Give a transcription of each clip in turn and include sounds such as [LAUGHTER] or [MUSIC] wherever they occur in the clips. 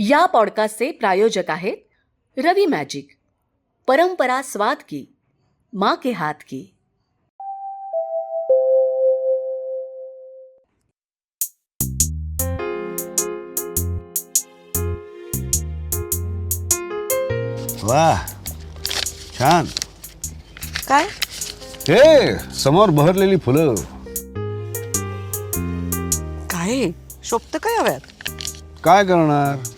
या पॉडकास्टचे प्रायोजक आहेत रवी मॅजिक. परंपरा स्वाद की माँ के हाथ की. वा छान. काय? हे समोर बहरलेली फुलं. काय? शोभत काय हव्यात? काय करणार?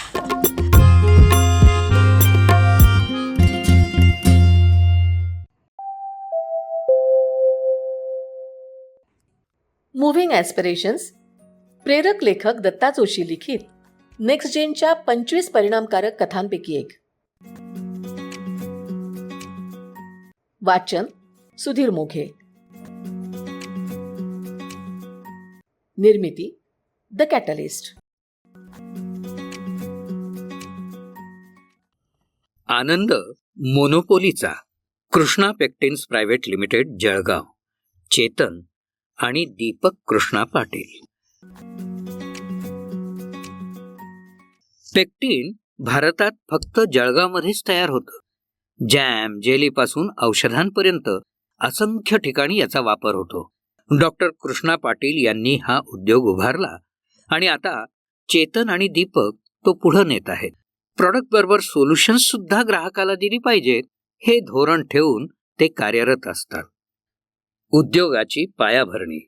मुव्हिंग ॲस्पिरेशन्स प्रेरक लेखक दत्ता जोशी लिखित नेक्स्ट जेनच्या पंचवीस परिणामकारक कथांपैकी एक. वाचन सुधीर मोघे. निर्मिती the catalyst Anand मोनोपोलीचा Krishna pectins private limited Jalgaon. Chetan आणि दीपक कृष्णा पाटील. पेक्टिन भारतात फक्त जळगावमध्येच तयार होतं. जॅम जेलीपासून औषधांपर्यंत असंख्य ठिकाणी याचा वापर होतो. डॉक्टर कृष्णा पाटील यांनी हा उद्योग उभारला आणि आता चेतन आणि दीपक तो पुढे नेत आहेत. प्रॉडक्ट बरोबर सोल्युशन्स सुद्धा ग्राहकाला दिली पाहिजेत हे धोरण ठेवून ते कार्यरत असतात. उद्योगाची पायाभरणी.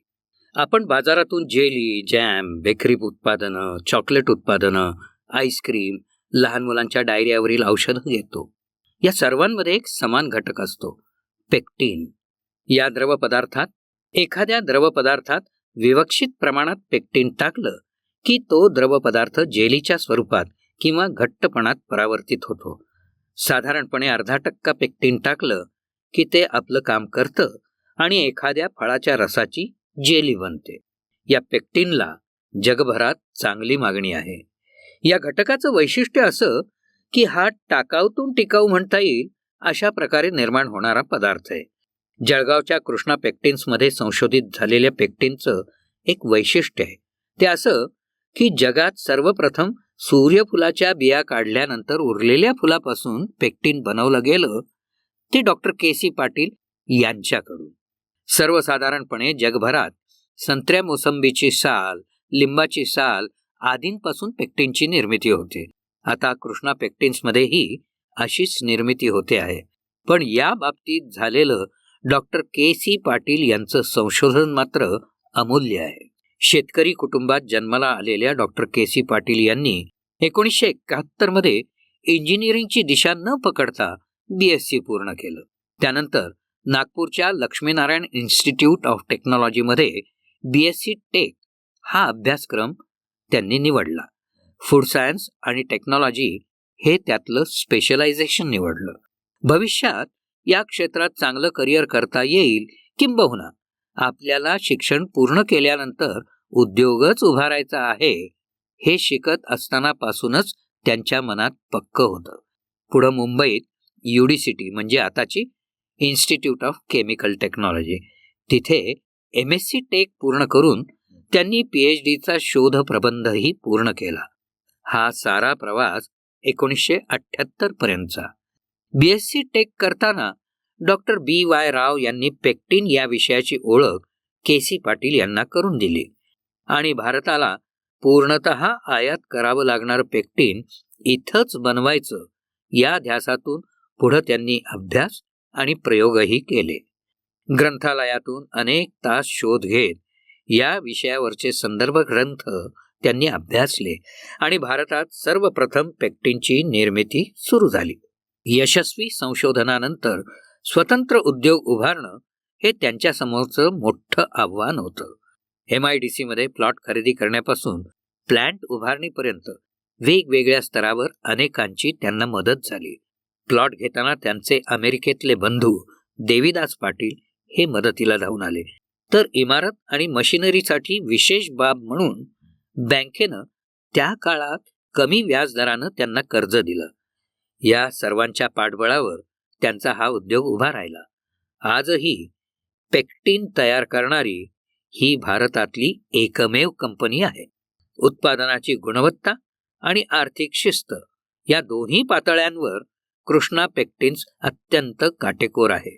आपण बाजारातून जेली जॅम बेकरी उत्पादनं चॉकलेट उत्पादनं आईस्क्रीम लहान मुलांच्या डायरियावरील औषधं घेतो. या सर्वांमध्ये एक समान घटक असतो पेक्टिन. या द्रवपदार्थात एखाद्या द्रवपदार्थात विवक्षित प्रमाणात पेक्टिन टाकलं की तो द्रवपदार्थ जेलीच्या स्वरूपात किंवा घट्टपणात परावर्तित होतो. साधारणपणे अर्धा टक्का पेक्टिन टाकलं की ते आपलं काम करतं आणि एखाद्या फळाच्या रसाची जेली बनते. या पेक्टिनला जगभरात चांगली मागणी आहे. या घटकाचं वैशिष्ट्य असं की हा टाकाऊतून टिकाऊ म्हणता येईल अशा प्रकारे निर्माण होणारा पदार्थ आहे. जळगावच्या कृष्णा पेक्टिन्समध्ये संशोधित झालेल्या पेक्टिनचं एक वैशिष्ट्य आहे. ते असं की जगात सर्वप्रथम सूर्यफुलाच्या बिया काढल्यानंतर उरलेल्या फुलापासून पेक्टिन बनवलं गेलं ते डॉक्टर के सी पाटील यांच्याकडून. सर्वसाधारणपणे जगभरात संत्र्या मोसंबीची साल लिंबाची साल आदींपासून पेक्टिनची निर्मिती होते. आता कृष्णा पेक्टिन्समध्येही अशीच निर्मिती होते आहे. पण या बाबतीत झालेलं डॉक्टर के सी पाटील यांचं संशोधन मात्र अमूल्य आहे. शेतकरी कुटुंबात जन्माला आलेल्या डॉक्टर के सी पाटील यांनी एकोणीसशे एकाहत्तरमध्ये इंजिनिअरिंगची दिशा न पकडता बी एस सी पूर्ण केलं. त्यानंतर नागपूरच्या लक्ष्मीनारायण इन्स्टिट्यूट ऑफ टेक्नॉलॉजीमध्ये बी एस सी टेक हा अभ्यासक्रम त्यांनी निवडला. फूड सायन्स आणि टेक्नॉलॉजी हे त्यातलं स्पेशलायझेशन निवडलं. भविष्यात या क्षेत्रात चांगलं करिअर करता येईल किंबहुना आपल्याला शिक्षण पूर्ण केल्यानंतर उद्योगच उभारायचा आहे हे शिकत असतानापासूनच त्यांच्या मनात पक्क होतं. पुढं मुंबईत युडी सिटी म्हणजे आताची इन्स्टिट्यूट ऑफ केमिकल टेक्नॉलॉजी तिथे एम एस सी टेक पूर्ण करून त्यांनी पी एच डीचा शोध प्रबंधही पूर्ण केला. हा सारा प्रवास एकोणीसशे अठ्ठ्याहत्तर पर्यंतचा. बी एस सी टेक करताना डॉक्टर बी वाय राव यांनी पेक्टिन या विषयाची ओळख के सी पाटील यांना करून दिली. आणि भारताला पूर्णत आयात करावं लागणारं पेक्टिन इथंच बनवायचं या ध्यासातून पुढं त्यांनी अभ्यास आणि प्रयोगही केले. ग्रंथालयातून अनेक तास शोध घेत या विषयावरचे संदर्भ ग्रंथ त्यांनी अभ्यासले आणि भारतात सर्वप्रथम पेक्टिनची निर्मिती सुरू झाली. यशस्वी संशोधनानंतर स्वतंत्र उद्योग उभारणं हे त्यांच्यासमोरचं मोठं आव्हान होतं. एम आय डी सीमध्ये प्लॉट खरेदी करण्यापासून प्लॅन्ट उभारणीपर्यंत वेगवेगळ्या स्तरावर अनेकांची त्यांना मदत झाली. प्लॉट घेताना त्यांचे अमेरिकेतले बंधू देवीदास पाटील हे मदतीला धावून आले. तर इमारत आणि मशिनरीसाठी विशेष बाब म्हणून बँकेनं त्या काळात कमी व्याजदरानं त्यांना कर्ज दिलं. या सर्वांच्या पाठबळावर त्यांचा हा उद्योग उभा राहिला. आजही पेक्टिन तयार करणारी ही भारतातली एकमेव कंपनी आहे. उत्पादनाची गुणवत्ता आणि आर्थिक शिस्त या दोन्ही पातळ्यांवर कृष्णा पेक्टिन्स अत्यंत काटेकोर आहे.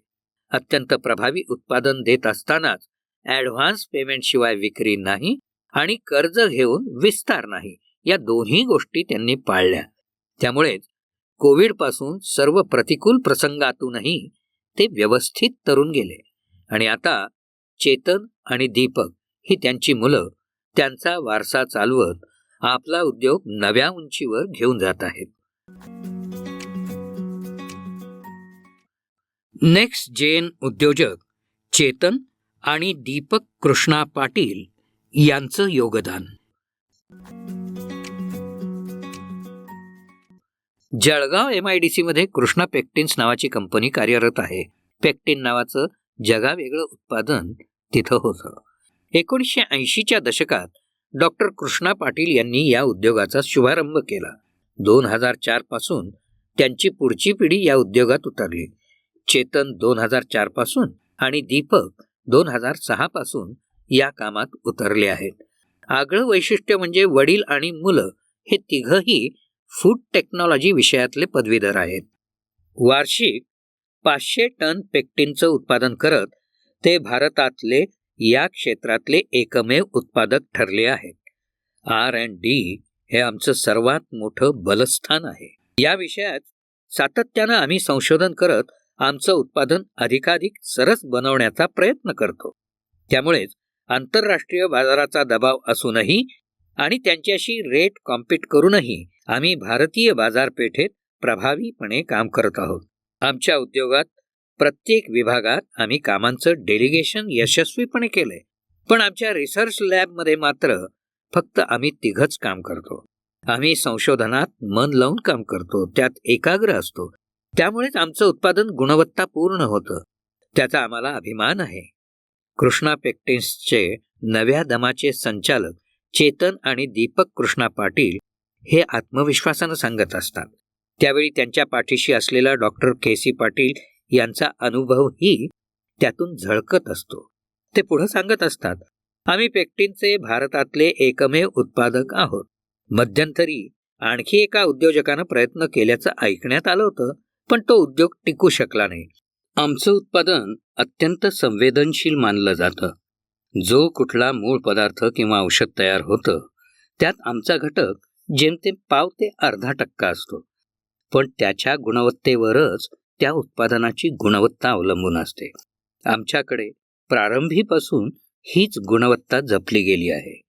अत्यंत प्रभावी उत्पादन देत असतानाच ॲडव्हान्स पेमेंटशिवाय विक्री नाही आणि कर्ज घेऊन विस्तार नाही या दोन्ही गोष्टी त्यांनी पाळल्या. त्यामुळेच कोविडपासून सर्व प्रतिकूल प्रसंगातूनही ते व्यवस्थित तरून गेले आणि आता चेतन आणि दीपक ही त्यांची मुलं त्यांचा वारसा चालवत आपला उद्योग नव्या उंचीवर घेऊन जात आहेत. नेक्स्ट जेन उद्योजक चेतन आणि दीपक कृष्णा पाटील यांचं योगदान. Jalgaon M I D C मध्ये कृष्णा पेक्टिन्स नावाची कंपनी कार्यरत आहे. पेक्टिन नावाचं जगावेगळं उत्पादन तिथं होतं. एकोणीसशे ऐंशीच्या दशकात डॉक्टर कृष्णा पाटील यांनी या उद्योगाचा शुभारंभ केला. दोन हजार चारपासून त्यांची पुढची पिढी या उद्योगात उतरली. चेतन दोन हजार चारपासून आणि दीपक दोन हजार सहा पासून या कामात उतरले आहेत. आगळं वैशिष्ट्य म्हणजे वडील आणि मुलं हे तिघही फूड टेक्नॉलॉजी विषयातले पदवीधर आहेत. वार्षिक पाचशे टन पेक्टिनचं उत्पादन करत ते भारतातले या क्षेत्रातले एकमेव उत्पादक ठरले आहेत. आर अँड डी हे आमचं सर्वात मोठं बलस्थान आहे. या विषयात सातत्यानं आम्ही संशोधन करत आमचं उत्पादन अधिकाधिक सरस बनवण्याचा प्रयत्न करतो. त्यामुळेच आंतरराष्ट्रीय बाजाराचा दबाव असूनही आणि त्यांच्याशी रेट कॉम्पीट करूनही आम्ही भारतीय बाजारपेठेत प्रभावीपणे काम करत आहोत. आमच्या उद्योगात प्रत्येक विभागात आम्ही कामांचं डेलिगेशन यशस्वीपणे केलंय. पण आमच्या रिसर्च लॅबमध्ये मात्र फक्त आम्ही तिघच काम करतो. आम्ही संशोधनात मन लावून काम करतो. त्यात एकाग्र असतो. त्यामुळेच आमचं उत्पादन गुणवत्तापूर्ण होतं. त्याचा आम्हाला अभिमान आहे. कृष्णा पेक्टिन्सचे नव्या दमाचे संचालक चेतन आणि दीपक कृष्णा पाटील हे आत्मविश्वासानं सांगत असतात. त्यावेळी त्यांच्या पाठीशी असलेला डॉक्टर के सी पाटील यांचा अनुभवही त्यातून झळकत असतो. ते पुढं सांगत असतात आम्ही पेक्टिनचे भारतातले एकमेव उत्पादक आहोत. मध्यंतरी आणखी एका उद्योजकानं प्रयत्न केल्याचं ऐकण्यात आलं होतं. पण तो उद्योग टिकू शकला नाही. आमचं उत्पादन अत्यंत संवेदनशील मानलं जातं. जो कुठला मूळ पदार्थ किंवा औषध तयार होतं त्यात आमचा घटक जेमतेम पाव ते अर्धा टक्का असतो. पण त्याच्या गुणवत्तेवरच त्या उत्पादनाची गुणवत्ता अवलंबून असते. आमच्याकडे प्रारंभीपासून हीच गुणवत्ता जपली गेली आहे.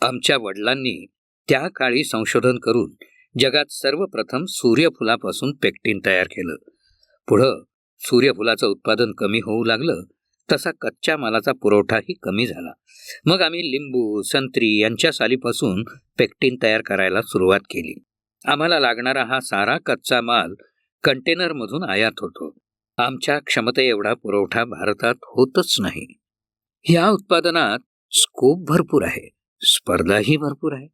आमच्या वडिलांनी त्या काळी संशोधन करून जगात सर्वप्रथम सूर्यफुलापासून पेक्टिन तयार केलं. पुढं सूर्यफुलाचं उत्पादन कमी होऊ लागलं तसा कच्च्या मालाचा पुरवठाही कमी झाला. मग आम्ही लिंबू संत्री यांच्या सालीपासून पेक्टिन तयार करायला सुरुवात केली. आम्हाला लागणारा हा सारा कच्चा माल कंटेनरमधून आयात होतो. आमच्या क्षमते एवढा पुरवठा भारतात होतच नाही. या उत्पादनात स्कोप भरपूर आहे. स्पर्धाही भरपूर आहे.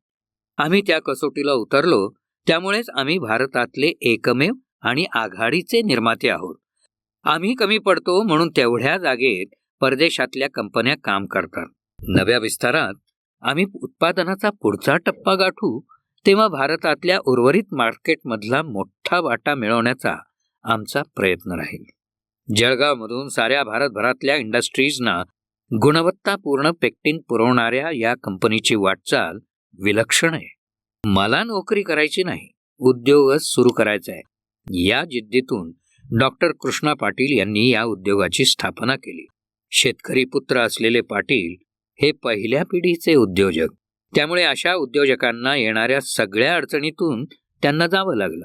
आम्ही त्या कसोटीला उतरलो त्यामुळेच आम्ही भारतातले एकमेव आणि आघाडीचे निर्माते आहोत. आम्ही कमी पडतो म्हणून तेवढ्या जागेत परदेशातल्या कंपन्या काम करतात. नव्या विस्तारात आम्ही उत्पादनाचा पुढचा टप्पा गाठू तेव्हा भारतातल्या उर्वरित मार्केटमधला मोठा वाटा मिळवण्याचा आमचा प्रयत्न राहील. जळगावमधून साऱ्या भारतभरातल्या इंडस्ट्रीजना गुणवत्तापूर्ण पेक्टिन पुरवणाऱ्या या कंपनीची वाटचाल विलक्षण आहे. मला नोकरी करायची नाही उद्योगच सुरू करायचा आहे. या जिद्दीतून डॉक्टर कृष्णा पाटील यांनी या उद्योगाची स्थापना केली. शेतकरी पुत्र असलेले पाटील हे पहिल्या पिढीचे उद्योजक. त्यामुळे अशा उद्योजकांना येणाऱ्या सगळ्या अडचणीतून त्यांना जावं लागलं.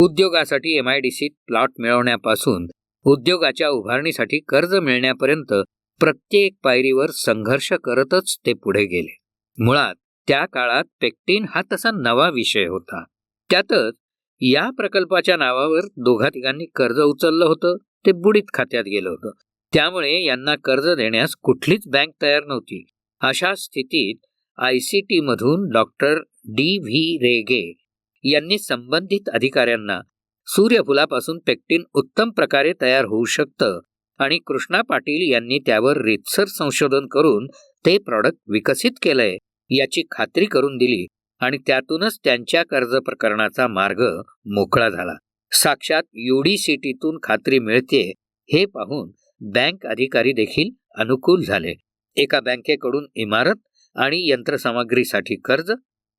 उद्योगासाठी एम आय डी सीत प्लॉट मिळवण्यापासून उद्योगाच्या उभारणीसाठी कर्ज मिळण्यापर्यंत प्रत्येक पायरीवर संघर्ष करतच ते पुढे गेले. मुळात त्या काळात पेक्टिन हा तसा नवा विषय होता. त्यातच या प्रकल्पाच्या नावावर दोघा तिघांनी कर्ज उचललं होतं ते बुडीत खात्यात गेलं होतं. त्यामुळे यांना कर्ज देण्यास कुठलीच बँक तयार नव्हती. अशा स्थितीत आय सी टी मधून डॉक्टर डी व्ही रेगे यांनी संबंधित अधिकाऱ्यांना सूर्यफुलापासून पेक्टिन उत्तम प्रकारे तयार होऊ शकतं आणि कृष्णा पाटील यांनी त्यावर रितसर संशोधन करून ते प्रॉडक्ट विकसित केलंय. याची खात्री करून दिली आणि त्यातूनच त्यांच्या कर्ज प्रकरणाचा मार्ग मोकळा झाला. साक्षात युडीसीटीतून खात्री मिळते हे पाहून बँक अधिकारी देखील अनुकूल झाले. एका बँकेकडून इमारत आणि यंत्रसामग्रीसाठी कर्ज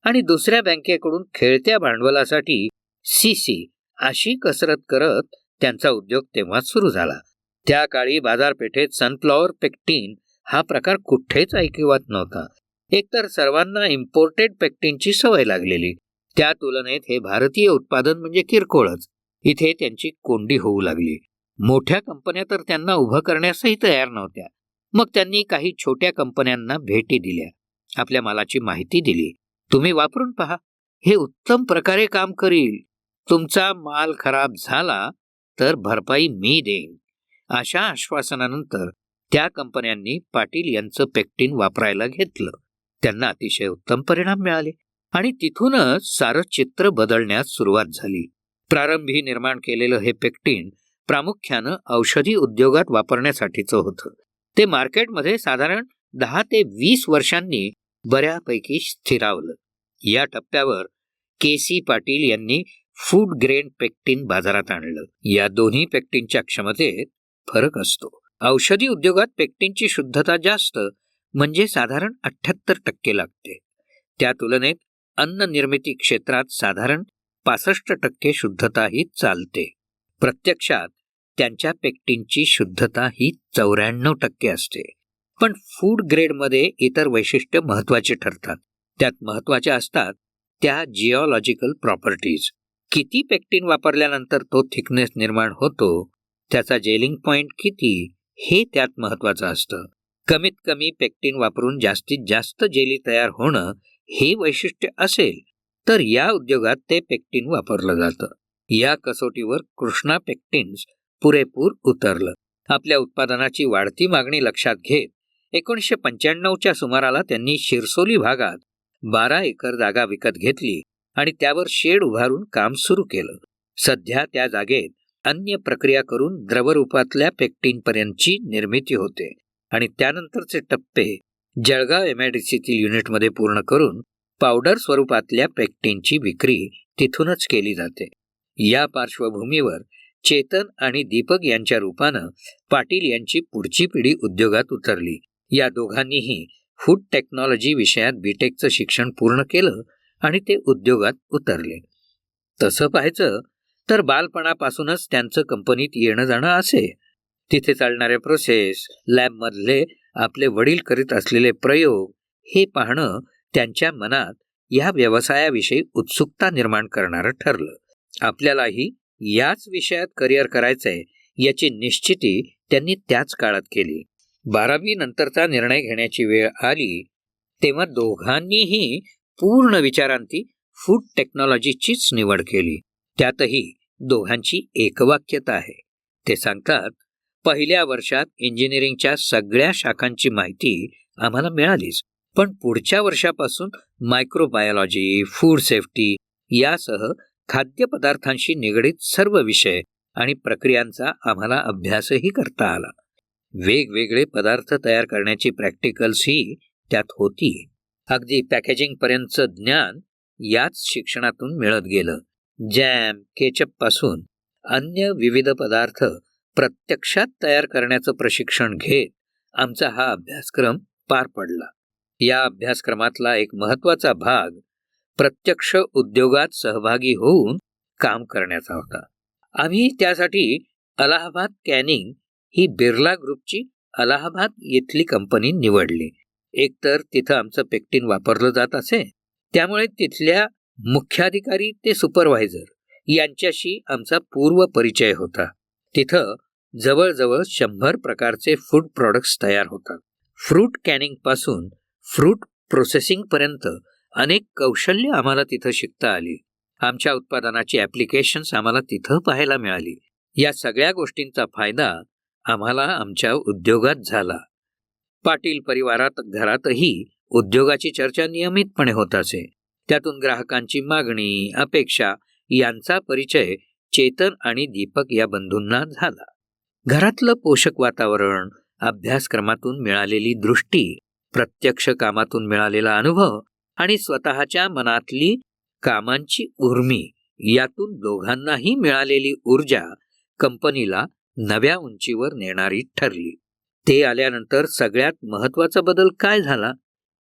आणि दुसऱ्या बँकेकडून खेळत्या भांडवलासाठी सीसी अशी कसरत करत त्यांचा उद्योग तेव्हा सुरू झाला. त्या काळी बाजारपेठेत सनफ्लॉवर पेक्टीन हा प्रकार कुठेच ऐकिवात नव्हता. एकतर सर्वांना इम्पोर्टेड पॅक्टिनची सवय लागलेली. त्या तुलनेत हे भारतीय उत्पादन म्हणजे किरकोळच. इथे त्यांची कोंडी होऊ लागली. मोठ्या कंपन्या तर त्यांना उभं करण्यासही तयार नव्हत्या. मग त्यांनी काही छोट्या कंपन्यांना भेटी दिल्या. आपल्या मालाची माहिती दिली. तुम्ही वापरून पहा. हे उत्तम प्रकारे काम करील. तुमचा माल खराब झाला तर भरपाई मी देईन. अशा आश्वासनानंतर त्या कंपन्यांनी पाटील यांचं पेक्टिन वापरायला घेतलं. त्यांना अतिशय उत्तम परिणाम मिळाले आणि तिथूनच सारं चित्र बदलण्यास सुरुवात झाली. प्रारंभी निर्माण केलेलं हे पेक्टिन प्रामुख्यानं औषधी उद्योगात वापरण्यासाठीचं होतं. ते मार्केटमध्ये साधारण दहा ते वीस वर्षांनी बऱ्यापैकी स्थिरावलं. या टप्प्यावर के सी पाटील यांनी फूड ग्रेन पेक्टिन बाजारात आणलं. या दोन्ही पेक्टिनच्या क्षमतेत फरक असतो. औषधी उद्योगात पेक्टिनची शुद्धता जास्त म्हणजे साधारण अठ्ठ्याहत्तर टक्के लागते. त्या तुलनेत अन्न निर्मिती क्षेत्रात साधारण पासष्ट टक्के शुद्धता ही चालते. प्रत्यक्षात त्यांच्या पेक्टिनची शुद्धता ही चौऱ्याण्णव टक्के असते. पण फूड ग्रेडमध्ये इतर वैशिष्ट्य महत्त्वाचे ठरतात. त्यात महत्त्वाच्या असतात त्या जिओलॉजिकल प्रॉपर्टीज. किती पेक्टिन वापरल्यानंतर तो थिकनेस निर्माण होतो त्याचा जेलिंग पॉइंट किती हे त्यात महत्वाचं असतं. कमीत कमी पेक्टिन वापरून जास्तीत जास्त जेली तयार होणं हे वैशिष्ट्य असेल तर या उद्योगात ते पेक्टिन वापरलं जातं. या कसोटीवर कृष्णा पेक्टिन्स पुरेपूर उतरलं. आपल्या उत्पादनाची वाढती मागणी लक्षात घेत एकोणीसशे पंच्याण्णवच्या सुमाराला त्यांनी शिरसोली भागात बारा एकर जागा विकत घेतली आणि त्यावर शेड उभारून काम सुरू केलं. सध्या त्या जागेत अन्य प्रक्रिया करून द्रवरूपातल्या पेक्टिनपर्यंतची निर्मिती होते. आणि त्यानंतरचे टप्पे जळगाव एमआयडीसीतील युनिटमध्ये पूर्ण करून पावडर स्वरूपातल्या पेक्टिनची विक्री तिथूनच केली जाते. या पार्श्वभूमीवर चेतन आणि दीपक यांच्या रूपानं पाटील यांची पुढची पिढी उद्योगात उतरली. या दोघांनीही फूड टेक्नॉलॉजी विषयात बीटेकचं शिक्षण पूर्ण केलं आणि ते उद्योगात उतरले. तसं पाहायचं तर बालपणापासूनच त्यांचं कंपनीत येणं जाणं असे तिथे चालणारे प्रोसेस लॅबमधले आपले वडील करीत असलेले प्रयोग हे पाहणं त्यांच्या मनात या व्यवसायाविषयी उत्सुकता निर्माण करणारं ठरलं. आपल्यालाही याच विषयात करिअर करायचंय याची निश्चिती त्यांनी त्याच काळात केली. बारावी नंतरचा निर्णय घेण्याची वेळ आली तेव्हा दोघांनीही पूर्ण विचारांती फूड टेक्नॉलॉजीचीच निवड केली. त्यातही दोघांची एकवाक्यता आहे. ते सांगतात पहिल्या वर्षात इंजिनिअरिंगच्या सगळ्या शाखांची माहिती आम्हाला मिळालीच. पण पुढच्या वर्षापासून मायक्रोबायोलॉजी फूड सेफ्टी यासह खाद्यपदार्थांशी निगडीत सर्व विषय आणि प्रक्रियांचा आम्हाला अभ्यासही करता आला. वेगवेगळे पदार्थ तयार करण्याची प्रॅक्टिकल्स ही त्यात होती. अगदी पॅकेजिंगपर्यंतचं ज्ञान याच शिक्षणातून मिळत गेलं. जॅम केचपपासून अन्य विविध पदार्थ प्रत्यक्षात तयार करण्याचं प्रशिक्षण घेत आमचा हा अभ्यासक्रम पार पडला. या अभ्यासक्रमातला एक महत्त्वाचा भाग प्रत्यक्ष उद्योगात सहभागी होऊन काम करण्याचा होता. आम्ही त्यासाठी अलाहाबाद कॅनिंग ही बिर्ला ग्रुपची अलाहाबाद येथली कंपनी निवडली. एकतर तिथं आमचं पेक्टिन वापरलं जात असे त्यामुळे तिथल्या मुख्याधिकारी ते सुपरवायझर यांच्याशी आमचा पूर्व परिचय होता. तिथं जवळजवळ शंभर प्रकारचे फूड प्रॉडक्ट्स तयार होतात. फ्रूट कॅनिंगपासून फ्रूट प्रोसेसिंगपर्यंत अनेक कौशल्य आम्हाला तिथं शिकता आली. आमच्या उत्पादनाची ॲप्लिकेशन्स आम्हाला तिथं पाहायला मिळाली. या सगळ्या गोष्टींचा फायदा आम्हाला आमच्या उद्योगात झाला. पाटील परिवारात घरातही उद्योगाची चर्चा नियमितपणे होत असे. त्यातून ग्राहकांची मागणी अपेक्षा यांचा परिचय चेतन आणि दीपक या बंधूंना झाला. घरातलं पोषक वातावरण अभ्यासक्रमातून मिळालेली दृष्टी प्रत्यक्ष कामातून मिळालेला अनुभव आणि स्वतःच्या मनातली कामांची उर्मी यातून दोघांनाही मिळालेली ऊर्जा कंपनीला नव्या उंचीवर नेणारी ठरली. ते आल्यानंतर सगळ्यात महत्त्वाचा बदल काय झाला?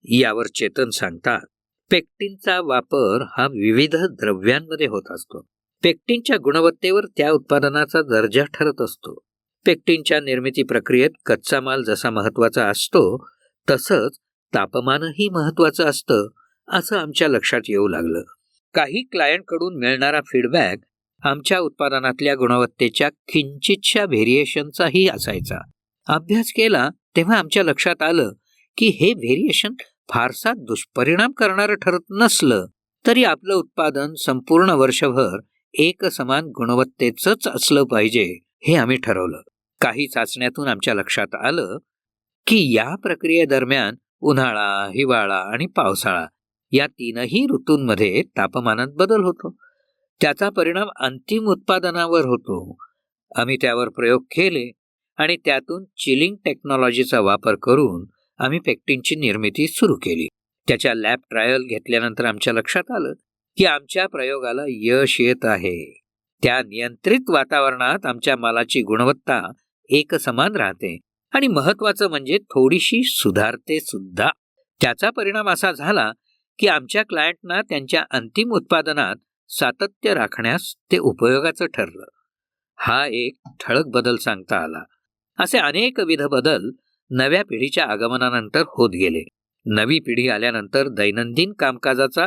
यावर चेतन सांगतात पेक्टिनचा वापर हा विविध द्रव्यांमध्ये होत असतो. पेक्टिनच्या गुणवत्तेवर त्या उत्पादनाचा दर्जा ठरत असतो. पेक्टिनच्या निर्मिती प्रक्रियेत कच्चा माल जसा महत्त्वाचा असतो तसंच तापमानही महत्वाचं असतं असं आमच्या लक्षात येऊ लागलं. काही क्लायंटकडून मिळणारा फीडबॅक आमच्या उत्पादनातल्या गुणवत्तेच्या किंचितशा व्हेरिएशनचाही असायचा. अभ्यास केला तेव्हा आमच्या लक्षात आलं की हे व्हेरिएशन फारसा दुष्परिणाम करणारं ठरत नसलं तरी आपलं उत्पादन संपूर्ण वर्षभर एक समान गुणवत्तेचंच असलं पाहिजे हे आम्ही ठरवलं. काही चाचण्यातून आमच्या लक्षात आलं की या प्रक्रियेदरम्यान उन्हाळा हिवाळा आणि पावसाळा या तीनही ऋतूंमध्ये तापमानात बदल होतो. त्याचा परिणाम अंतिम उत्पादनावर होतो. आम्ही त्यावर प्रयोग केले आणि त्यातून चिलिंग टेक्नॉलॉजीचा वापर करून आम्ही पेक्टिनची निर्मिती सुरू केली. त्याच्या लॅब ट्रायल घेतल्यानंतर आमच्या लक्षात आलं की आमच्या प्रयोगाला यश येत आहे. त्या नियंत्रित वातावरणात आमच्या मालाची गुणवत्ता एक समान राहते. आणि महत्वाचं म्हणजे थोडीशी सुधारते सुद्धा. त्याचा परिणाम असा झाला की आमच्या क्लायंटना त्यांच्या अंतिम उत्पादनात सातत्य राखण्यास ते उपयोगाचं ठरलं. हा एक ठळक बदल सांगता आला. असे अनेकविध बदल नव्या पिढीच्या आगमनानंतर होत गेले. नवी पिढी आल्यानंतर दैनंदिन कामकाजाचा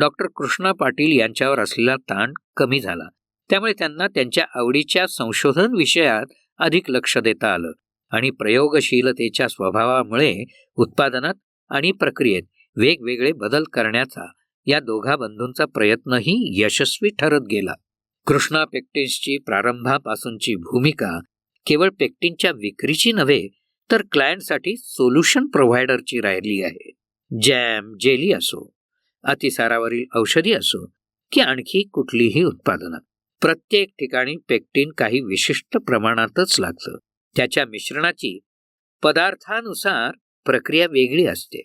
डॉक्टर कृष्णा पाटील यांच्यावर असलेला ताण कमी झाला. त्यामुळे त्यांना त्यांच्या आवडीच्या संशोधन विषयात अधिक लक्ष देता आलं आणि प्रयोगशीलतेच्या स्वभावामुळे उत्पादनात आणि प्रक्रियेत वेगवेगळे बदल करण्याचा या दोघा बंधूंचा प्रयत्नही यशस्वी ठरत गेला. कृष्णा पेक्टिन्सची प्रारंभापासूनची भूमिका केवळ पेक्टिनच्या विक्रीची नव्हे तर क्लायंटसाठी सोल्युशन प्रोव्हायडरची राहिली आहे. जॅम जेली असो अतिसारावरील औषधी असो की आणखी कुठलीही उत्पादनं. प्रत्येक ठिकाणी पेक्टिन काही विशिष्ट प्रमाणातच लागतं. त्याच्या मिश्रणाची पदार्थानुसार प्रक्रिया वेगळी असते.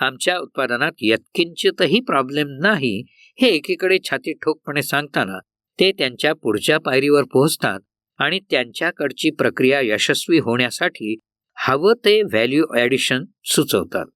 आमच्या उत्पादनात यत्किंचितही प्रॉब्लेम नाही हे एकीकडे छाती ठोकपणे सांगताना ते त्यांच्या पुढच्या पायरीवर पोहोचतात आणि त्यांच्याकडची प्रक्रिया यशस्वी होण्यासाठी हवं ते व्हॅल्यू ॲडिशन सुचवतात.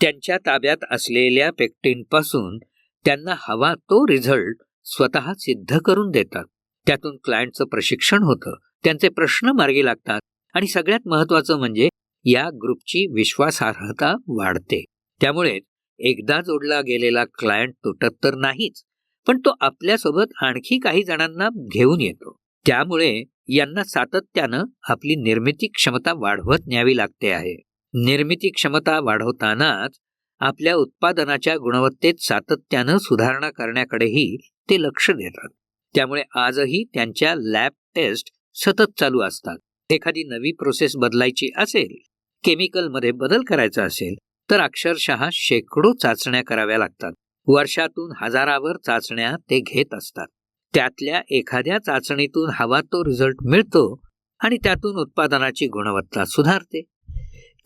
त्यांच्या ताब्यात असलेल्या पेक्टिनपासून त्यांना हवा तो रिझल्ट स्वतः सिद्ध करून देतात. त्यातून क्लायंटचं प्रशिक्षण होतं. त्यांचे प्रश्न मार्गी लागतात. आणि सगळ्यात महत्त्वाचं म्हणजे या ग्रुपची विश्वासार्हता वाढते. त्यामुळे एकदा जोडला गेलेला क्लायंट तुटत तर नाहीच पण तो आपल्यासोबत आणखी काही जणांना घेऊन येतो. त्यामुळे यांना सातत्यानं आपली निर्मिती क्षमता वाढवत न्यावी लागते आहे. निर्मिती क्षमता वाढवतानाच आपल्या उत्पादनाच्या गुणवत्तेत सातत्यानं सुधारणा करण्याकडेही ते लक्ष देतात. त्यामुळे आजही त्यांच्या लॅब टेस्ट सतत चालू असतात. एखादी नवी प्रोसेस बदलायची असेल केमिकलमध्ये बदल करायचा असेल तर अक्षरशः शेकडो चाचण्या कराव्या लागतात. वर्षातून हजारावर चाचण्या ते घेत असतात. त्यातल्या एखाद्या चाचणीतून हवा तो रिझल्ट मिळतो आणि त्यातून उत्पादनाची गुणवत्ता सुधारते.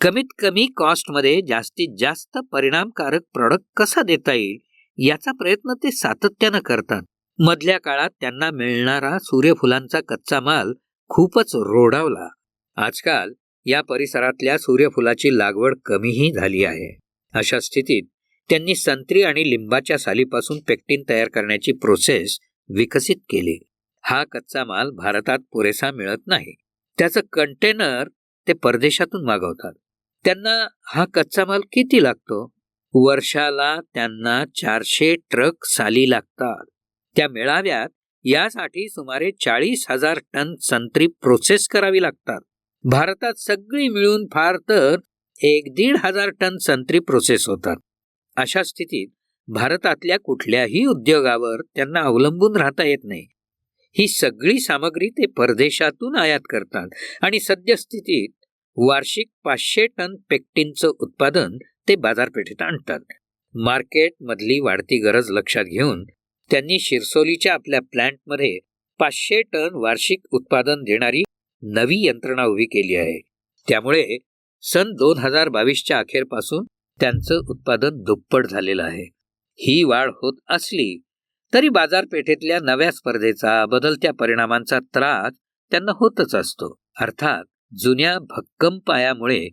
कमीत कमी कॉस्टमध्ये जास्तीत जास्त परिणामकारक प्रॉडक्ट कसा देता येईल याचा प्रयत्न ते सातत्यानं करतात. मधल्या काळात त्यांना मिळणारा सूर्यफुलांचा कच्चा माल खूपच रोडावला. आजकाल या परिसरातल्या सूर्यफुलाची लागवड कमीही झाली आहे. अशा स्थितीत त्यांनी संत्री आणि लिंबाच्या सालीपासून पेक्टिन तयार करण्याची प्रोसेस विकसित केली. हा कच्चा माल भारतात पुरेसा मिळत नाही. त्याचं कंटेनर ते परदेशातून मागवतात. त्यांना हा कच्चा माल किती लागतो? वर्षाला त्यांना चारशे ट्रक साली लागतात. त्या मेळाव्यात यासाठी सुमारे चाळीस हजार टन संत्री प्रोसेस करावी लागतात. भारतात सगळी मिळून फार तर एक दीड हजार टन संत्री प्रोसेस होतात. अशा स्थितीत भारतातल्या कुठल्याही उद्योगावर त्यांना अवलंबून राहता येत नाही. ही सगळी सामग्री ते परदेशातून आयात करतात आणि सद्यस्थितीत वार्षिक पाचशे टन पेक्टिनचं उत्पादन ते बाजारपेठेत आणतात. मार्केटमधली वाढती गरज लक्षात घेऊन त्यांनी शिरसोलीच्या आपल्या प्लॅन्टमध्ये पाचशे टन वार्षिक उत्पादन देणारी नवी यंत्रणा उभी केली आहे. त्यामुळे सन दोन हजार बावीसच्या अखेरपासून त्यांचं उत्पादन दुप्पट झालेलं आहे. ही वाढ होत असली तरी बाजारपेठेतल्या नव्या स्पर्धेचा बदलत्या परिणामांचा त्रास त्यांना होतच असतो. अर्थात जुन्या भक्कम पायामुळे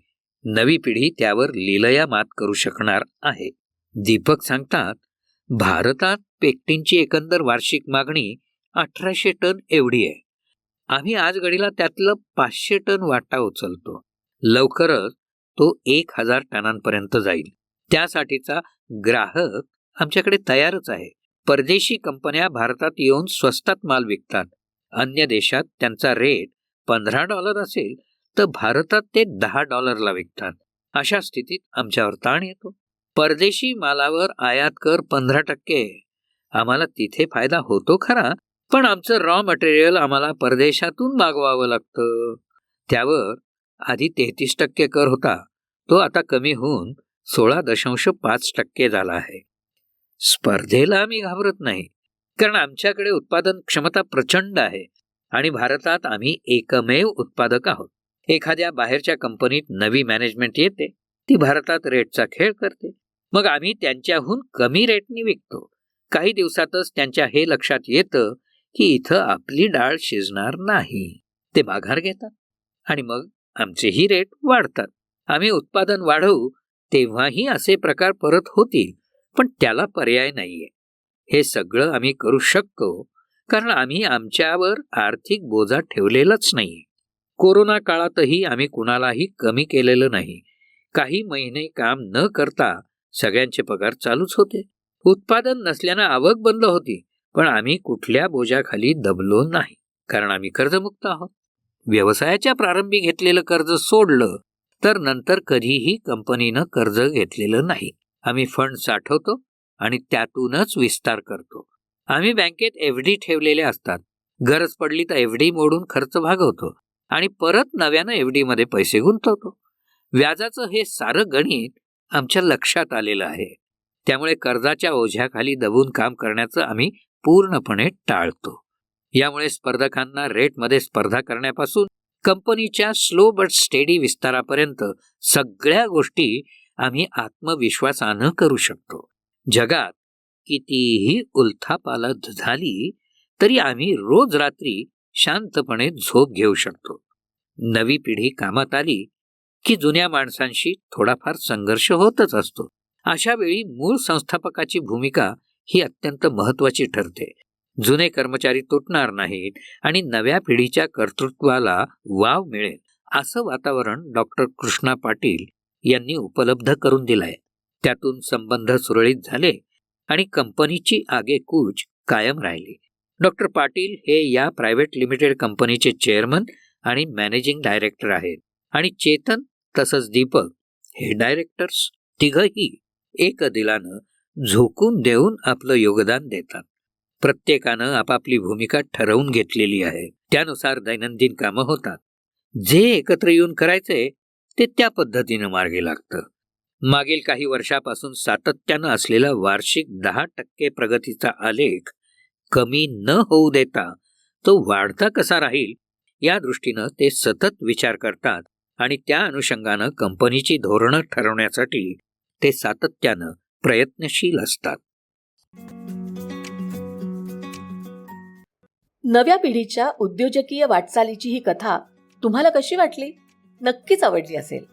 नवी पिढी त्यावर लिलया मात करू शकणार आहे. दीपक सांगतात भारतात पेक्टिनची एकंदर वार्षिक मागणी अठराशे टन एवढी आहे. आम्ही आज घडीला त्यातलं पाचशे टन वाटा उचलतो. लवकरच तो एक हजार टनांपर्यंत जाईल. त्यासाठीचा ग्राहक आमच्याकडे तयारच आहे. परदेशी कंपन्या भारतात येऊन स्वस्तात माल विकतात. अन्य देशात त्यांचा रेट पंधरा डॉलर असेल तर भारतात ते दहा डॉलरला विकतात. अशा स्थितीत आमच्यावर ताण येतो. परदेशी मालावर आयात कर पंधरा टक्के. आम्हाला तिथे फायदा होतो खरा पण आमचं रॉ मटेरियल आम्हाला परदेशातून मागवावं लागतं. त्यावर आधी तेहतीस टक्के कर होता. तो आता कमी होऊन सोळा दशांश पाच टक्के झाला आहे. स्पर्धेला आम्ही घाबरत नाही कारण आमच्याकडे उत्पादन क्षमता प्रचंड आहे. आणि भारतात आम्ही एकमेव उत्पादक आहोत. एखाद्या बाहेरच्या कंपनीत नवी मॅनेजमेंट येते ती भारतात रेटचा खेळ करते. मग आम्ही त्यांच्याहून कमी रेटने विकतो. काही दिवसातच त्यांच्या हे लक्षात येतं की इथं आपली डाळ शिजणार नाही. ते माघार घेतात आणि मग आमचेही रेट वाढतात. आम्ही उत्पादन वाढवू तेव्हाही असे प्रकार परत होतील पण त्याला पर्याय नाहीये. हे सगळं आम्ही करू शकतो कारण आम्ही आमच्यावर आर्थिक बोजा ठेवलेलाच नाही कोरोना काळातही आम्ही कुणालाही कमी केलेलं नाही. काही महिने काम न करता सगळ्यांचे पगार चालूच होते. उत्पादन नसल्यानं आवक बंद होती पण आम्ही कुठल्या बोजाखाली दबलो नाही कारण आम्ही कर्जमुक्त आहोत. व्यवसायाच्या प्रारंभी घेतलेलं कर्ज सोडलं तर नंतर कधीही कंपनीनं कर्ज घेतलेलं नाही. आम्ही फंड साठवतो आणि त्यातूनच विस्तार करतो. आम्ही बँकेत एफ डी ठेवलेले असतात. गरज पडली तर एफ डी मोडून खर्च भागवतो आणि परत नव्यानं एफ डी मध्ये पैसे गुंतवतो. व्याजाचं हे सारं गणित आमच्या लक्षात आलेलं आहे. त्यामुळे कर्जाच्या ओझ्याखाली दबून काम करण्याचं आम्ही पूर्णपणे टाळतो. यामुळे स्पर्धकांना रेटमध्ये स्पर्धा करण्यापासून कंपनीच्या स्लो बट स्टेडी विस्तारापर्यंत सगळ्या गोष्टी आम्ही आत्मविश्वासानं करू शकतो. जगात कितीही उलथापालथ झाली तरी आम्ही रोज रात्री शांतपणे झोप घेऊ शकतो. नवी पिढी कामात आली की जुन्या माणसांशी थोडाफार संघर्ष होतच असतो. अशा वेळी मूळ संस्थापकाची भूमिका ही अत्यंत महत्वाची ठरते. जुने कर्मचारी तुटणार नाहीत आणि नव्या पिढीच्या कर्तृत्वाला वाव मिळेल असं वातावरण डॉक्टर कृष्णा पाटील यांनी उपलब्ध करून दिलंय. त्यातून संबंध सुरळीत झाले आणि कंपनीची आगेकूच कायम राहिली. डॉक्टर पाटील हे या प्रायव्हेट लिमिटेड कंपनीचे चेअरमन आणि मॅनेजिंग डायरेक्टर आहेत. आणि चेतन तसंच दीपक हे डायरेक्टर्स तिघही एक दिलानं झोकून देऊन आपलं योगदान देतात. प्रत्येकानं आपापली भूमिका ठरवून घेतलेली आहे. त्यानुसार दैनंदिन कामं होतात. जे एकत्र येऊन करायचे ते त्या पद्धतीनं मार्गी लागतं. मागील काही वर्षापासून सातत्यानं असलेला वार्षिक दहा टक्के प्रगतीचा आलेख कमी न होऊ देता तो वाढता कसा राहील या दृष्टीनं ते सतत विचार करतात आणि त्या अनुषंगानं कंपनीची धोरणं ठरवण्यासाठी ते सातत्यानं प्रयत्नशील असतात. नव्या पिढीच्या उद्योजकीय वाटचालीची ही कथा तुम्हाला कशी वाटली? नक्कीच आवडली असेल.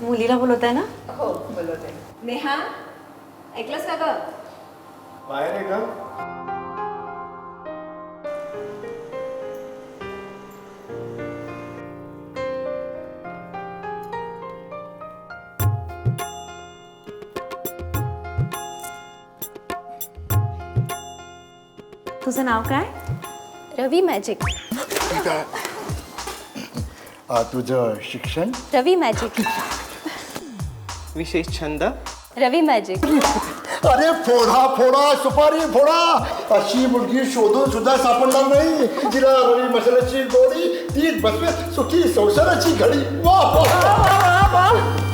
मुलीला बोलवत आहे ना? हो बोलवते नेहा ऐकलंस का ग? बाहेर आहे का तुझं नाव काय? रवी मॅजिक तुझं शिक्षण? रवी मॅजिक विशेष छंद? रवी मॅजिक [LAUGHS] अरे फोडा फोडा सुपारी फोडा. अशी मुलगी शोधून सुद्धा सापडणार नाही. तिला रवी मसाल्याची गोडी ती बसवे सुखी संसाराची घडी. वा वा.